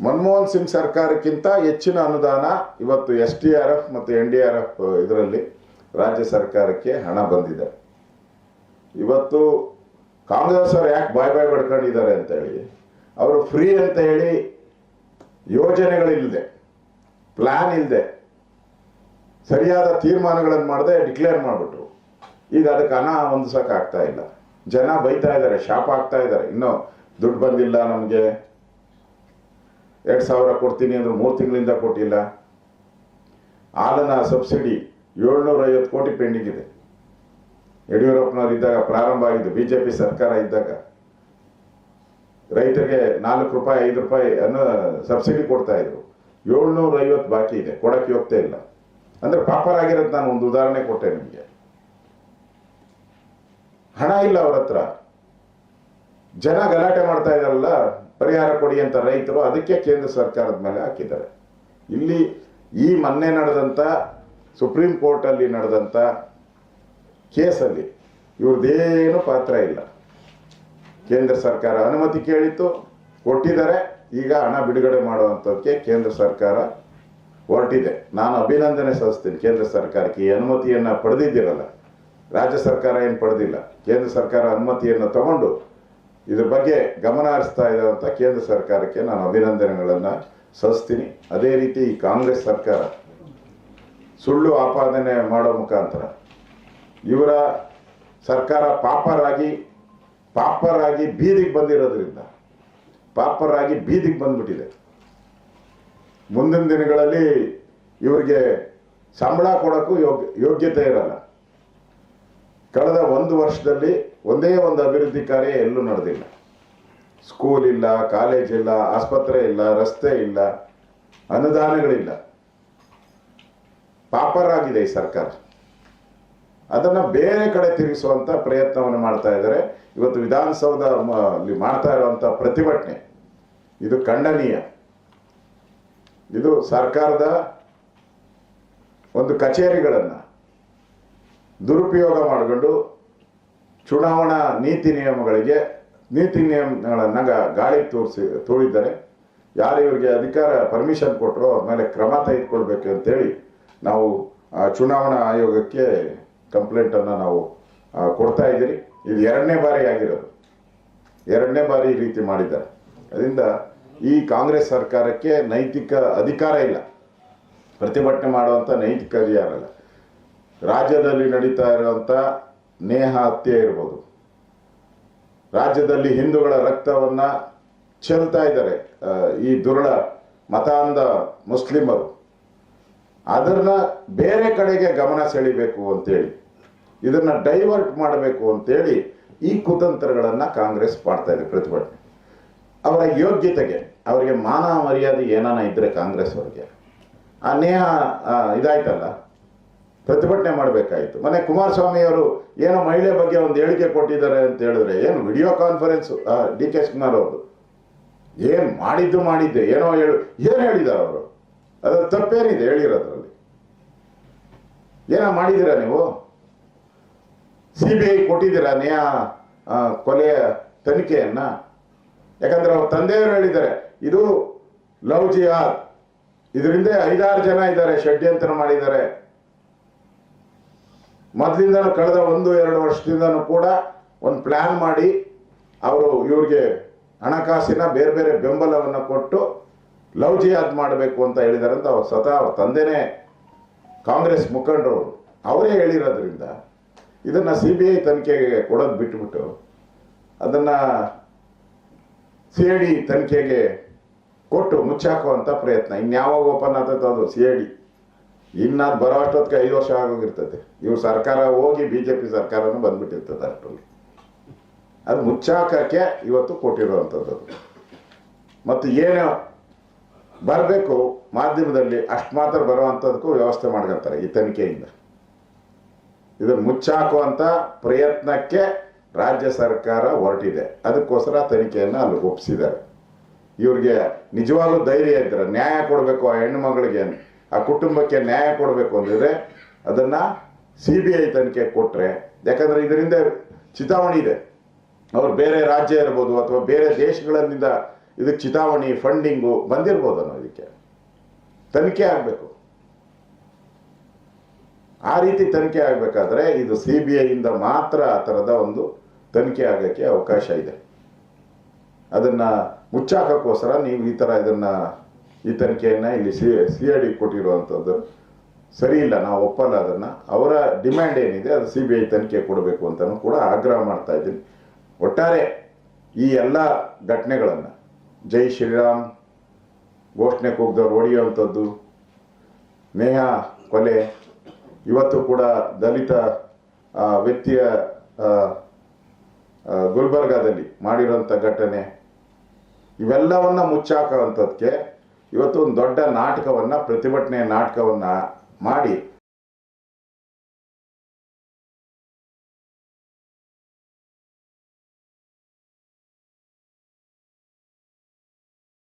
ಮನಮೋಹನ್ ಸಿಂಗ್ ಸರ್ಕಾರಕ್ಕಿಂತ ಹೆಚ್ಚಿನ ಅನುದಾನ ಇವತ್ತು ಎಸ್ ಟಿ ಆರ್ ಎಫ್ ಮತ್ತು ಎನ್ ಡಿ ಆರ್ ಎಫ್ ಇದರಲ್ಲಿ ರಾಜ್ಯ ಸರ್ಕಾರಕ್ಕೆ ಹಣ ಬಂದಿದೆ. ಇವತ್ತು ಕಾಂಗ್ರೆಸ್ ಅವರು ಯಾಕೆ ಬಾಯ್ ಬಾಯ್ ಪಡ್ಕೊಂಡಿದ್ದಾರೆ ಅಂತ ಹೇಳಿ, ಅವರು ಫ್ರೀ ಅಂತ ಹೇಳಿ ಯೋಜನೆಗಳಿಲ್ಲದೆ ಪ್ಲಾನ್ ಇಲ್ಲದೆ ಸರಿಯಾದ ತೀರ್ಮಾನಗಳನ್ನು ಮಾಡದೆ ಡಿಕ್ಲೇರ್ ಮಾಡಿಬಿಟ್ರು. ಈಗ ಅದಕ್ಕೆ ಹಣ ಹೊಂದಿಸೋಕೆ ಆಗ್ತಾ ಇಲ್ಲ. ಜನ ಬೈತಾ ಇದ್ದಾರೆ, ಶಾಪ್ ಆಗ್ತಾ ಇದ್ದಾರೆ. ಇನ್ನೂ ದುಡ್ಡು ಬಂದಿಲ್ಲ ನಮಗೆ. ಎರಡು ಸಾವಿರ ಕೊಡ್ತೀನಿ ಅಂದ್ರೆ ಮೂರು ತಿಂಗಳಿಂದ ಕೊಟ್ಟಿಲ್ಲ. ಹಾಲನ ಸಬ್ಸಿಡಿ ಏಳ್ನೂರ ಐವತ್ತು ಕೋಟಿ ಪೆಂಡಿಂಗ್ ಇದೆ. ಯಡಿಯೂರಪ್ಪನವರು ಇದ್ದಾಗ ಪ್ರಾರಂಭ ಆಗಿದ್ದು ಬಿ ಜೆ ಪಿ ಸರ್ಕಾರ ಇದ್ದಾಗ. ರೈತರಿಗೆ ನಾಲ್ಕು ರೂಪಾಯಿ, ಐದು ರೂಪಾಯಿ ಅನ್ನೋ ಸಬ್ಸಿಡಿ ಕೊಡ್ತಾ ಇದ್ರು. ಏಳ್ನೂರ ಐವತ್ತು ಬಾಕಿ ಇದೆ, ಕೊಡಕ್ಕೆ ಹೋಗ್ತಾ ಇಲ್ಲ. ಅಂದ್ರೆ ಪಾಪರ್ ಆಗಿರೋದು ನಾನು ಒಂದು ಉದಾಹರಣೆ ಕೊಟ್ಟೆ ನಿಮಗೆ. ಹಣ ಇಲ್ಲ ಅವ್ರ ಜನ ಗಲಾಟೆ ಮಾಡ್ತಾ ಇದಾರಲ್ಲ ಪರಿಹಾರ ಕೊಡಿ ಅಂತ ರೈತರು ಅದಕ್ಕೆ ಕೇಂದ್ರ ಸರ್ಕಾರದ ಮೇಲೆ ಹಾಕಿದ್ದಾರೆ. ಇಲ್ಲಿ ಈ ಮೊನ್ನೆ ನಡೆದಂಥ ಸುಪ್ರೀಂ ಕೋರ್ಟಲ್ಲಿ ನಡೆದಂಥ ಕೇಸಲ್ಲಿ ಇವ್ರದ್ದೇನು ಪಾತ್ರ ಇಲ್ಲ. ಕೇಂದ್ರ ಸರ್ಕಾರ ಅನುಮತಿ ಕೇಳಿತ್ತು, ಕೊಟ್ಟಿದ್ದಾರೆ, ಈಗ ಹಣ ಬಿಡುಗಡೆ ಮಾಡುವಂಥದ್ದಕ್ಕೆ ಕೇಂದ್ರ ಸರ್ಕಾರ ಹೊರಟಿದೆ. ನಾನು ಅಭಿನಂದನೆ ಸಲ್ಲಿಸ್ತೀನಿ, ಕೇಂದ್ರ ಸರ್ಕಾರಕ್ಕೆ ಈ ಅನುಮತಿಯನ್ನು ಪಡೆದಿದ್ದೀರಲ್ಲ. ರಾಜ್ಯ ಸರ್ಕಾರ ಏನು ಪಡೆದಿಲ್ಲ. ಕೇಂದ್ರ ಸರ್ಕಾರ ಅನುಮತಿಯನ್ನು ತಗೊಂಡು ಇದ್ರ ಬಗ್ಗೆ ಗಮನ ಹರಿಸ್ತಾ ಇರೋವಂಥ ಕೇಂದ್ರ ಸರ್ಕಾರಕ್ಕೆ ನಾನು ಅಭಿನಂದನೆಗಳನ್ನು ಸಲ್ಲಿಸ್ತೀನಿ. ಅದೇ ರೀತಿ ಈ ಕಾಂಗ್ರೆಸ್ ಸರ್ಕಾರ ಸುಳ್ಳು ಆಪಾದನೆ ಮಾಡೋ ಮುಖಾಂತರ ಇವರ ಸರ್ಕಾರ ಪಾಪರಾಗಿ ಪಾಪರಾಗಿ ಬೀದಿಗೆ ಬಂದಿರೋದ್ರಿಂದ, ಪಾಪರಾಗಿ ಬೀದಿಗೆ ಬಂದ್ಬಿಟ್ಟಿದೆ. ಮುಂದಿನ ದಿನಗಳಲ್ಲಿ ಇವರಿಗೆ ಸಂಬಳ ಕೊಡೋಕ್ಕೂ ಯೋಗ್ಯ ಯೋಗ್ಯತೆ ಇರಲ್ಲ. ಕಳೆದ ಒಂದು ವರ್ಷದಲ್ಲಿ ಒಂದೇ ಒಂದು ಅಭಿವೃದ್ಧಿ ಕಾರ್ಯ ಎಲ್ಲೂ ನಡೆದಿಲ್ಲ. ಸ್ಕೂಲ್ ಇಲ್ಲ ಕಾಲೇಜ್ ಇಲ್ಲ, ಆಸ್ಪತ್ರೆ ಇಲ್ಲ, ರಸ್ತೆ ಇಲ್ಲ, ಅನುದಾನಗಳಿಲ್ಲ. ಪಾಪರಾಗಿದೆ ಈ ಸರ್ಕಾರ. ಅದನ್ನ ಬೇರೆ ಕಡೆ ತಿರುಗಿಸುವಂಥ ಪ್ರಯತ್ನವನ್ನು ಮಾಡ್ತಾ ಇದ್ದಾರೆ. ಇವತ್ತು ವಿಧಾನಸೌಧ ಮಾಡ್ತಾ ಇರುವಂಥ ಪ್ರತಿಭಟನೆ, ಇದು ಖಂಡನೀಯ. ಇದು ಸರ್ಕಾರದ ಒಂದು ಕಚೇರಿಗಳನ್ನು ದುರುಪಯೋಗ ಮಾಡಿಕೊಂಡು ಚುನಾವಣಾ ನೀತಿ ನಿಯಮಗಳಿಗೆ, ನೀತಿ ನಿಯಮಗಳ ನಗ ಗಾಳಿಗೆ ತೋರಿಸಿ, ತೋರಿದ್ದಾರೆ. ಯಾರು ಇವರಿಗೆ ಅಧಿಕಾರ ಪರ್ಮಿಷನ್ ಕೊಟ್ಟರು ಅವ್ರ ಮೇಲೆ ಕ್ರಮ ತೆಗೆದುಕೊಳ್ಬೇಕು ಅಂತೇಳಿ ನಾವು ಚುನಾವಣಾ ಆಯೋಗಕ್ಕೆ ಕಂಪ್ಲೇಂಟನ್ನು ನಾವು ಕೊಡ್ತಾ ಇದ್ದೀರಿ. ಇದು ಎರಡನೇ ಬಾರಿ ಆಗಿರೋದು. ಎರಡನೇ ಬಾರಿ ಈ ರೀತಿ ಮಾಡಿದ್ದಾರೆ. ಅದರಿಂದ ಈ ಕಾಂಗ್ರೆಸ್ ಸರ್ಕಾರಕ್ಕೆ ನೈತಿಕ ಅಧಿಕಾರ ಇಲ್ಲ. ಪ್ರತಿಭಟನೆ ಮಾಡುವಂಥ ನೈತಿಕ ಅಧಿಕಾರ ಇಲ್ಲ. ರಾಜ್ಯದಲ್ಲಿ ನಡೀತಾ ಇರುವಂತ ನೇಹ ಹತ್ಯೆ ಇರ್ಬೋದು. ರಾಜ್ಯದಲ್ಲಿ ಹಿಂದೂಗಳ ರಕ್ತವನ್ನ ಚೆಲ್ತಾ ಇದ್ದಾರೆ ಈ ದುರುಳ ಮತಾಂಧ ಮುಸ್ಲಿಮರು. ಅದನ್ನ ಬೇರೆ ಕಡೆಗೆ ಗಮನ ಸೆಳಿಬೇಕು ಅಂತೇಳಿ, ಇದನ್ನ ಡೈವರ್ಟ್ ಮಾಡಬೇಕು ಅಂತೇಳಿ ಈ ಕುತಂತ್ರಗಳನ್ನ ಕಾಂಗ್ರೆಸ್ ಮಾಡ್ತಾ ಇದೆ ಪ್ರತಿಭಟನೆ. ಅವರ ಯೋಗ್ಯತೆಗೆ, ಅವರಿಗೆ ಮಾನ ಮರ್ಯಾದೆ ಏನಾನ ಇದ್ರೆ ಕಾಂಗ್ರೆಸ್ ಅವರಿಗೆ. ಆ ನೇಹ ಇದಾಯ್ತಲ್ಲ? ಪ್ರತಿಭಟನೆ ಮಾಡಬೇಕಾಯಿತು. ಮನೆ ಕುಮಾರಸ್ವಾಮಿ ಅವರು ಏನೋ ಮಹಿಳೆ ಬಗ್ಗೆ ಒಂದು ಹೇಳಿಕೆ ಕೊಟ್ಟಿದ್ದಾರೆ ಅಂತ ಹೇಳಿದ್ರೆ ಏನು ವಿಡಿಯೋ ಕಾನ್ಫರೆನ್ಸ್ ಡಿ ಕೆ ಅವರು ಏನು ಮಾಡಿದ್ದು ಮಾಡಿದ್ದೆ, ಏನೋ ಹೇಳು, ಏನು ಹೇಳಿದ್ದಾರೆ ಅವರು? ಅದ್ರ ತಪ್ಪೇನಿದೆ, ಹೇಳಿರೋದ್ರಲ್ಲಿ. ಏನೋ ಮಾಡಿದ್ದೀರಾ ನೀವು? ಸಿ ಬಿ ಐ ಕೊಟ್ಟಿದ್ದೀರಾ ನ್ಯಾ ಕೊಲೆಯ ತನಿಖೆಯನ್ನ? ಯಾಕಂದ್ರೆ ಅವ್ರ ತಂದೆಯವರು ಹೇಳಿದ್ದಾರೆ, ಇದು ಲವ್ ಜಿಹಾದ್. ಇದರಿಂದ ಐದಾರು ಜನ ಇದ್ದಾರೆ, ಷಡ್ಯಂತ್ರ ಮಾಡಿದ್ದಾರೆ. ಮೊದಲಿಂದನೂ ಕಳೆದ ಒಂದು, ಎರಡು ವರ್ಷದಿಂದನೂ ಕೂಡ ಒಂದು ಪ್ಲ್ಯಾನ್ ಮಾಡಿ ಅವರು ಇವ್ರಿಗೆ ಹಣಕಾಸಿನ ಬೇರೆ ಬೇರೆ ಬೆಂಬಲವನ್ನು ಕೊಟ್ಟು ಲವ್ ಜಿಹಾದ್ ಮಾಡಬೇಕು ಅಂತ ಹೇಳಿದ್ದಾರೆ ಅಂತ ಅವ್ರು ಸ್ವತಃ ಅವ್ರ ತಂದೆನೇ ಕಾಂಗ್ರೆಸ್ ಮುಖಂಡರು ಅವರೇ. ಹೇಳಿರೋದ್ರಿಂದ ಇದನ್ನು ಸಿ ಬಿ ಐ ತನಿಖೆಗೆ ಕೊಡೋದು ಬಿಟ್ಬಿಟ್ಟು ಅದನ್ನು ಸಿ ಐ ಡಿ ತನಿಖೆಗೆ ಕೊಟ್ಟು ಮುಚ್ಚಾಕುವಂಥ ಪ್ರಯತ್ನ. ಇನ್ಯಾವಾಗ ಓಪನ್ ಆಗ್ತೈತೋ ಅದು ಸಿ ಐ ಡಿ ಇನ್ನು ಬರೋ ಅಷ್ಟೊತ್ತಿಗೆ ಐದು ವರ್ಷ ಆಗೋಗಿರ್ತದೆ ಇವ್ರು ಸರ್ಕಾರ ಹೋಗಿ ಬಿ ಜೆ ಪಿ ಸರ್ಕಾರನೂ ಬಂದ್ಬಿಟ್ಟಿರ್ತದೆ ಅಷ್ಟರಲ್ಲಿ ಅದು ಮುಚ್ಚಾಕಕ್ಕೆ ಇವತ್ತು ಕೊಟ್ಟಿರುವಂಥದ್ದು. ಮತ್ತು ಏನು ಬರಬೇಕು ಮಾಧ್ಯಮದಲ್ಲಿ ಅಷ್ಟು ಮಾತ್ರ ಬರುವಂಥದ್ದಕ್ಕೂ ವ್ಯವಸ್ಥೆ ಮಾಡ್ಕೊತಾರೆ ಈ ತನಿಖೆಯಿಂದ. ಇದನ್ನು ಮುಚ್ಚಾಕುವಂಥ ಪ್ರಯತ್ನಕ್ಕೆ ರಾಜ್ಯ ಸರ್ಕಾರ ಹೊರಟಿದೆ. ಅದಕ್ಕೋಸ್ಕರ ತನಿಖೆಯನ್ನು ಅಲ್ಲಿ ಒಪ್ಪಿಸಿದ್ದಾರೆ. ಇವ್ರಿಗೆ ನಿಜವಾಗ್ಲೂ ಧೈರ್ಯ ಇದ್ದಾರೆ ನ್ಯಾಯ ಕೊಡಬೇಕು ಆ ಹೆಣ್ಣು ಮಗಳಿಗೆ ಆ ಕುಟುಂಬಕ್ಕೆ ನ್ಯಾಯ ಕೊಡಬೇಕು ಅಂದಿದ್ರೆ ಅದನ್ನು ಸಿ ಬಿ ಐ ತನಿಖೆ ಕೊಟ್ಟರೆ ಯಾಕಂದರೆ ಇದರಿಂದ ಚಿತಾವಣಿ ಇದೆ. ಅವ್ರು ಬೇರೆ ರಾಜ್ಯ ಇರ್ಬೋದು ಅಥವಾ ಬೇರೆ ದೇಶಗಳಿಂದ ಇದಕ್ಕೆ ಚಿತಾವಣಿ ಫಂಡಿಂಗು ಬಂದಿರ್ಬೋದನ್ನೋ ಇದಕ್ಕೆ. ತನಿಖೆ ಆಗಬೇಕು. ಆ ರೀತಿ ತನಿಖೆ ಆಗಬೇಕಾದ್ರೆ ಇದು ಸಿ ಬಿ ಐಯಿಂದ ಮಾತ್ರ ಆ ಥರದ ಒಂದು ತನಿಖೆ ಆಗೋಕ್ಕೆ ಅವಕಾಶ ಇದೆ. ಅದನ್ನು ಮುಚ್ಚಾಕೋಸ್ಕರ ನೀವು ಈ ಥರ ಇದನ್ನು ಈ ತನಿಖೆಯನ್ನು ಇಲ್ಲಿ ಸಿ ಸಿ ಐ ಡಿ ಕೊಟ್ಟಿರುವಂಥದ್ದು ಸರಿ ಇಲ್ಲ, ನಾವು ಒಪ್ಪಲ್ಲ ಅದನ್ನು. ಅವರ ಡಿಮ್ಯಾಂಡ್ ಏನಿದೆ ಅದು ಸಿ ಬಿ ಐ ತನಿಖೆ ಕೊಡಬೇಕು ಅಂತಲೂ ಕೂಡ ಆಗ್ರಹ ಮಾಡ್ತಾ ಇದ್ದೀನಿ. ಒಟ್ಟಾರೆ ಈ ಎಲ್ಲ ಘಟನೆಗಳನ್ನು ಜೈ ಶ್ರೀರಾಮ್, ಘೋಷಣೆ ಕೂಗ್ದವ್ರು ಹೊಡೆಯುವಂಥದ್ದು, ನೇಹಾ, ಕೊಲೆ, ಇವತ್ತು ಕೂಡ ದಲಿತ ವ್ಯಕ್ತಿಯ ಗುಲ್ಬರ್ಗಾದಲ್ಲಿ ಮಾಡಿರೋಂಥ ಘಟನೆ, ಇವೆಲ್ಲವನ್ನ ಮುಚ್ಚಾಕುವಂಥದ್ದಕ್ಕೆ ಇವತ್ತು ಒಂದು ದೊಡ್ಡ ನಾಟಕವನ್ನು ಪ್ರತಿಭಟನೆಯ ನಾಟಕವನ್ನು ಮಾಡಿ